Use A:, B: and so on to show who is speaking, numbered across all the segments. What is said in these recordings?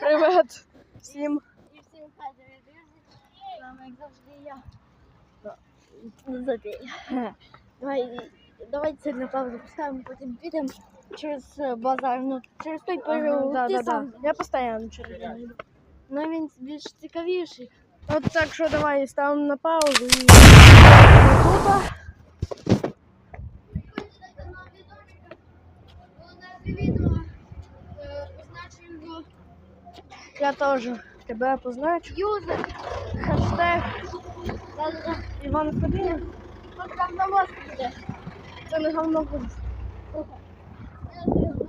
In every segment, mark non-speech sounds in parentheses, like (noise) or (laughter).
A: Привет всім.
B: І всім хай друзі. З вами як завжди я.
A: Да.
B: Ну, забій. Давай, давайте це на паузу поставимо, потім підемо через е, базар. Ну, через той переулок.
A: да,
B: Ти
A: да,
B: сам.
A: да. Я постійно через нього йду.
B: Ну він більш цікавіший.
A: От так що давай ставимо на паузу і тут. Я теж тебе позначу.
B: Юзер. Да-да-да.
A: Іван
B: буде.
A: Це не говновоз.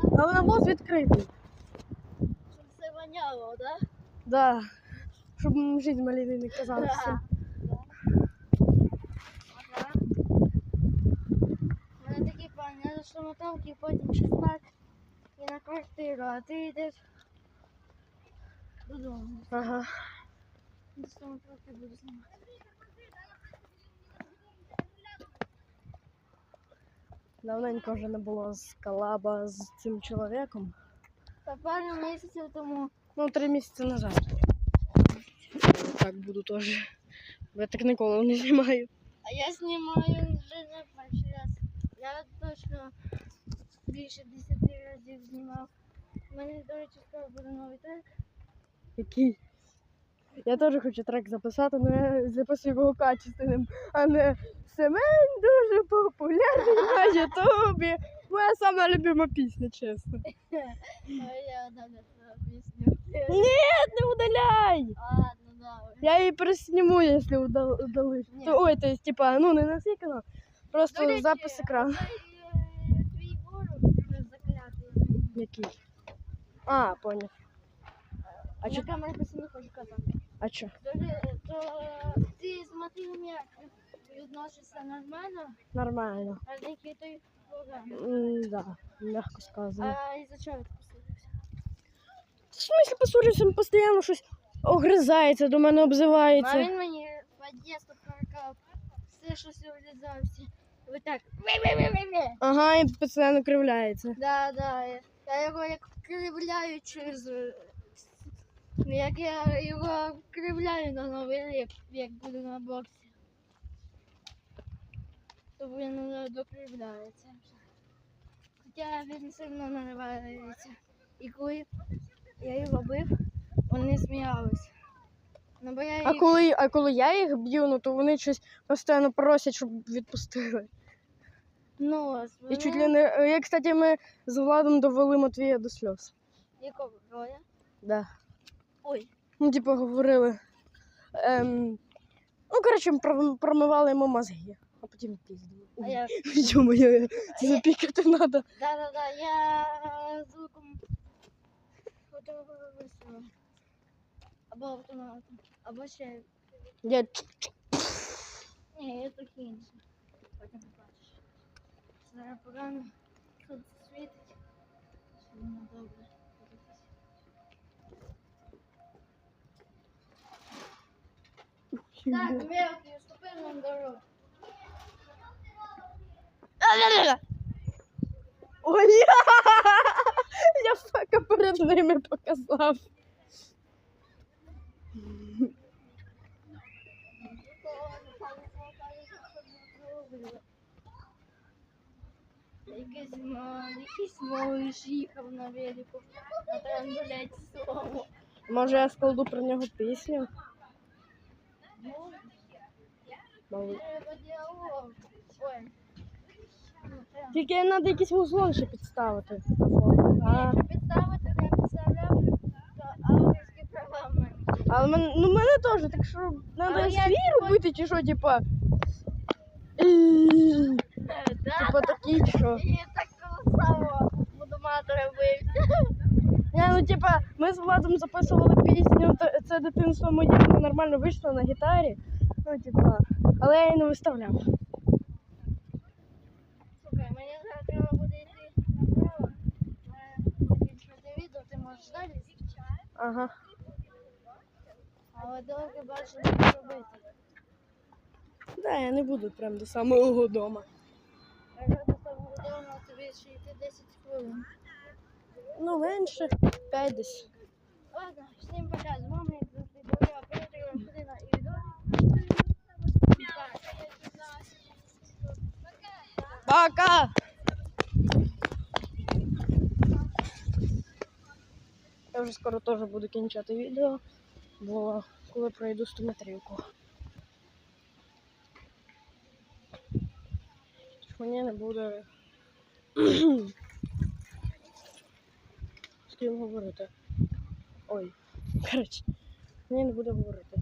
A: Говновоз відкритий.
B: Щоб все воняло, да?
A: Да. Щоб життя маліни не.
B: У мене такі плани, я за шламоталки, потім ще і на квартиру, а ти йдеш додому.
A: Ага.
B: На шламоталки буду знімати.
A: Давненько вже не було з колаба з цим чоловіком.
B: Та пару місяців тому
A: Ну, три місяці назад. Так буду теж. Я так ніколи не знімаю.
B: А я знімаю вже не перший раз. Я точно більше 10 разів знімав. У мене, до речі, скоро буде новий трек.
A: Який? Я теж хочу трек записати, але я записую його качественним, а не Семен дуже популярний на Ютубі. Моя сама любима пісня, чесно.
B: Я пісню.
A: Ні, не удаляй! Я її пересніму, якщо удал- удалиш. Ой, то есть, типа, ну не на свій канал, просто запис екрану.
B: е, Твій ворог заклятий.
A: Який? А, поняв.
B: А на
A: чо?
B: камері просто не хочу казати.
A: А чо?
B: То, то ти з мотивом як відносишся нормально,
A: Нормально.
B: а який той погано.
A: М, да, мягко сказано.
B: А із-за чого ти посилився?
A: В смысле поссорився, він постійно щось огризається, до мене
B: А
A: обзивається.
B: він мені подєсту прокав, все щось влізався. Ви так. «Ве-ве-ве-ве-ве».
A: Ага, і постійно кривляється.
B: Да, да. Я, я його як кривляю через. е, Як я його кривляю на новий рік, як буду на боксі. То він докривляється. Хоча він сильно наривається. І коли я його бив, вони сміялись. Ну, бо я
A: А коли, а коли я їх б'ю, ну то вони щось постійно просять, щоб відпустили.
B: Ну,
A: І чуть ли не. е, Я, кстати, ми з Владом довели Матвія до сльоз.
B: Якого роя?
A: Да.
B: Ой,
A: Ну, типу, говорили. Ем, ну, коротше, про- промивали йому мозги, а потім піздили.
B: а я...
A: Йо-моє, це запікати треба.
B: Да-да-да, я звуком вистрілу. Або автоматом. Або ще.
A: Я
B: Ні, я трохи інше. Потім побачиш. Зараз погано. Тут світить. Так, мелкий, уступи нам дорогу.
A: Ой, (laughs) я фака перед ними показав.
B: Якийсь, ма- якийсь малыш їхав на велику на трамбуляті слово.
A: Може я складу про нього пісню? Тільки треба якийсь музлон ще підставити. А,
B: підставити, я підставляв, то авторські права в мене.
A: але мен, ну мене теж, так що треба свій робити, чи що, типа. Типа такий, що.
B: І так само буду мати робити.
A: Не, ну типа, ми з Владом записували пісню, «Т- це дитинство моє нормально вийшло на гітарі. Ну, типа, але я її не виставляв.
B: Слухай, мені зараз треба буде йти направо. Е, відео, ти можеш далі.
A: Ага.
B: Але довго бачу не робити.
A: Да, я не буду прям до самого дому.
B: Якщо до самого дому, тобі ще йти 10 хвилин.
A: Ну, менше, 5 десь.
B: Ладно, всім пока. З вами як завжди був я, оператор Година і відео.
A: Пока! Я вже скоро теж буду кінчати відео, бо коли пройду 100 метрівку. Мені не буде (clears throat) з ким говорити. Ой, коротше, мені не буде говорити.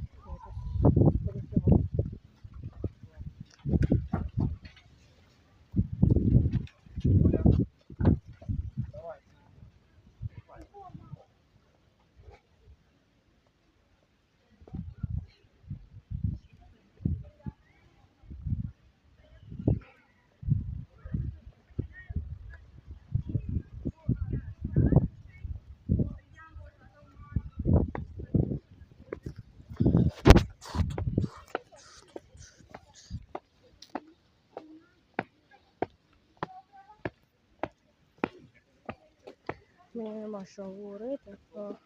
A: Мені нема що говорити, то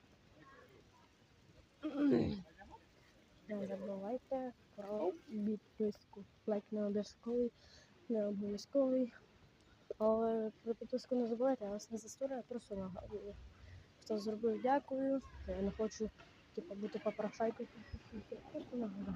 A: (clears throat) не забувайте про підписку. Лайк не обов'язковий, не обов'язковий. Але про підписку не забувайте, я вас не застурю, я просто нагадую. Хто зробив, дякую. Я не хочу типу, бути попрошайкою. Просто нагадую.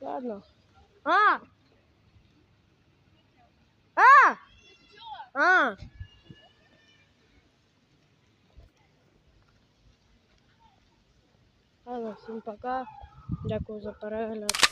A: Ладно. А! А! А! Ладно, всім пока. Дякую за перегляд.